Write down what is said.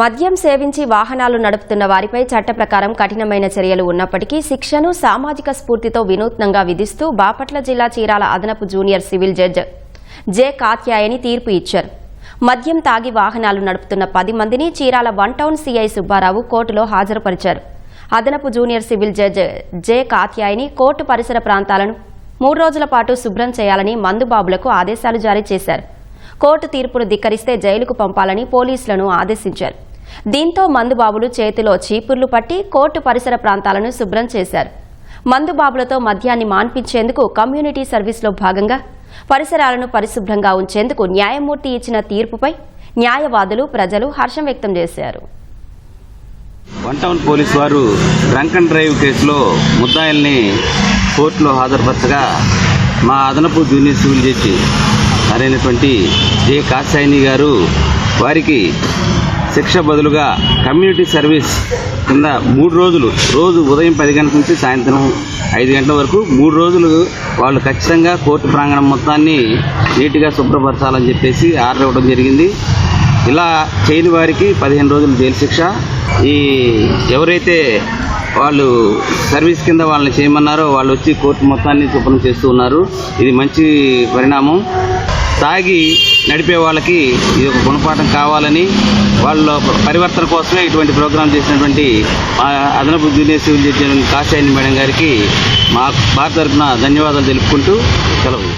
మద్యం సేవించి వాహనాలు నడుపుతున్న వారిపై చట్ట ప్రకారం కఠినమైన చర్యలు ఉన్నప్పటికీ శిక్షను సామాజిక స్ఫూర్తితో వినూత్నంగా విధిస్తూ బాపట్ల జిల్లా చీరాల అదనపు junior civil judge J Katyayani తీర్పు ఇచ్చారు. మద్యం తాగి వాహనాలు నడుపుతున్న పది మందిని Chirala one town CI Subbarao కోర్టులో హాజరుపరిచారు. అదనపు junior civil judge J Katyayani court పరిసర ప్రాంతాలను మూడు రోజుల పాటు శుభ్రం చేయాలని మందుబాబులకు ఆదేశాలు జారీ చేశారు. కోర్టు తీర్పును ధిక్కరిస్తే జైలుకు పంపాలని పోలీసులను ఆదేశించారు. దీంతో మందుబాబులు చేతిలో చీపుర్లు పట్టి కోర్టు పరిసర ప్రాంతాలను శుభ్రం చేశారు. మందుబాబులతో మద్యాన్ని మాన్పించేందుకు కమ్యూనిటీ సర్వీస్లో భాగంగా పరిసరాలను పరిశుభ్రంగా ఉంచేందుకు న్యాయమూర్తి ఇచ్చిన తీర్పుపై న్యాయవాదులు ప్రజలు హర్షం వ్యక్తం చేశారు. వన్ టౌన్ పోలీస్ వారు డ్రంక్ అండ్ డ్రైవ్ కేసులో ముద్దాయిల్ని కోర్టులో హాజరుపరచగా మా అదనపు జూనియర్ సివిల్ జడ్జి సరైనటువంటి జే కాసాయిని గారు వారికి శిక్ష బదులుగా కమ్యూనిటీ సర్వీస్ కింద మూడు రోజులు రోజు ఉదయం పది గంటల నుంచి సాయంత్రం ఐదు గంటల వరకు మూడు రోజులు వాళ్ళు ఖచ్చితంగా కోర్టు ప్రాంగణం మొత్తాన్ని నీట్గా శుభ్రపరచాలని చెప్పేసి ఆర్డర్ ఇవ్వడం జరిగింది. ఇలా చేయని వారికి పదిహేను రోజులు జైలు శిక్ష. ఈ ఎవరైతే వాళ్ళు సర్వీస్ కింద వాళ్ళని చేయమన్నారో వాళ్ళు వచ్చి కోర్టు మొత్తాన్ని శుభ్రం చేస్తూ ఉన్నారు. ఇది మంచి పరిణామం. తాగి నడిపే వాళ్ళకి ఇది ఒక గుణపాఠం కావాలని వాళ్ళ పరివర్తన కోసమే ఇటువంటి ప్రోగ్రాం చేసినటువంటి మా అదనపు జూనియర్ సివిల్ జడ్జి కాశాయిని మేడం గారికి మా భారత తరఫున ధన్యవాదాలు తెలుపుకుంటూ సెలవు.